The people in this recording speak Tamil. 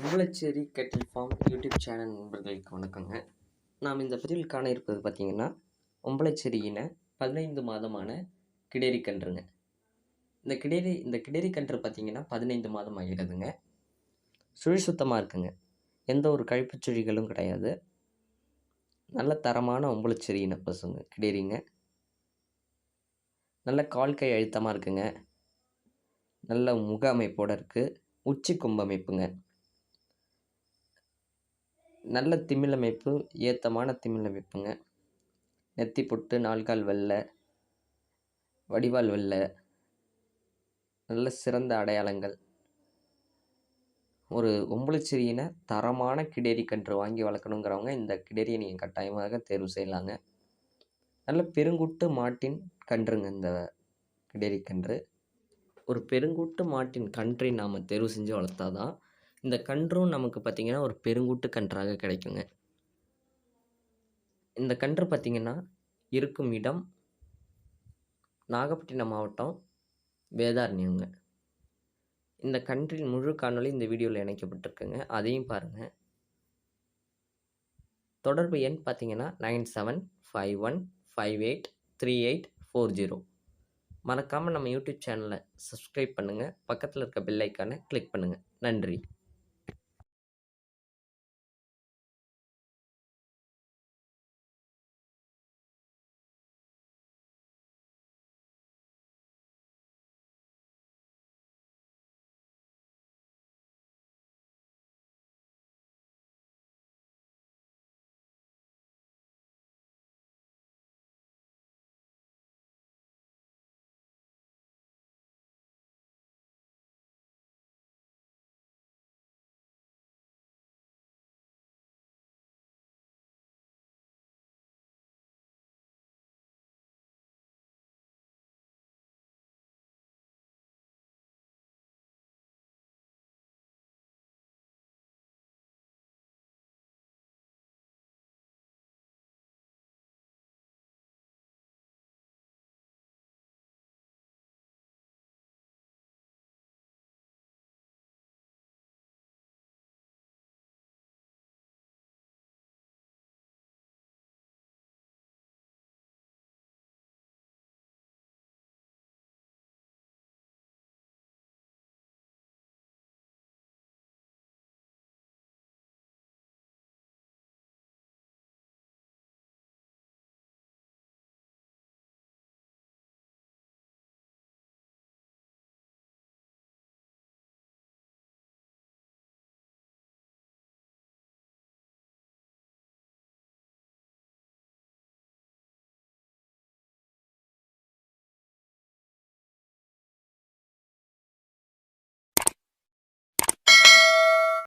Umbalachery cattle farm YouTube channel நண்பர்களுக்கு வணக்கங்க. நாம் இந்த பதிவில் காண இருப்பது பார்த்திங்கன்னா உம்பளச்சேரியின பதினைந்து மாதமான கிடேரி கன்றுங்க. இந்த கிடேரி இந்த கிடேரி கன்று பார்த்திங்கன்னா பதினைந்து மாதம் ஆகிறதுங்க சுழி சுத்தமாக இருக்குங்க. எந்த ஒரு கழிப்பு சுழிகளும் கிடையாது. நல்ல தரமான உம்பளச்சேரி இன பசுங்க கிடேரிங்க. நல்ல கால் கை அழுத்தமாக இருக்குங்க. நல்ல முக அமைப்போடு இருக்குது உச்சி கும்பமைப்புங்க நல்ல திமில் அமைப்பு ஏத்தமான திமில் அமைப்புங்க நெத்தி பொட்டு நால்கால் வெள்ளை வடிவால் வெள்ளை நல்ல சிறந்த அடையாளங்கள். ஒரு ஒம்பளச்சேரியின தரமான கிடேரி கன்று வாங்கி வளர்க்கணுங்கிறவங்க இந்த கிடேரியை நீங்கள் கட்டாயமாக தேர்வு செய்யலாங்க. நல்ல பெருங்குட்டு மாட்டின் கன்றுங்க இந்த கிடேரி கன்று. ஒரு பெருங்குட்டு மாட்டின் கன்றை நாம் தேர்வு செஞ்சு வளர்த்தா தான் இந்த கன்றும் நமக்கு பார்த்திங்கன்னா ஒரு பெருங்கூட்டு கன்றாக கிடைக்குங்க. இந்த கன்று பார்த்திங்கன்னா இருக்கும் இடம் நாகப்பட்டினம் மாவட்டம் வேதாரண்யங்க இந்த கன்றின் முழு காணொலி இந்த வீடியோவில் இணைக்கப்பட்டிருக்குங்க. அதையும் பாருங்கள் தொடர்பு எண் பார்த்தீங்கன்னா nine seven five one five eight three eight four zero. மறக்காமல் நம்ம யூடியூப் சேனலை சப்ஸ்கிரைப் பண்ணுங்கள் பக்கத்தில் இருக்க பெல் கிளிக் பண்ணுங்கள் நன்றி.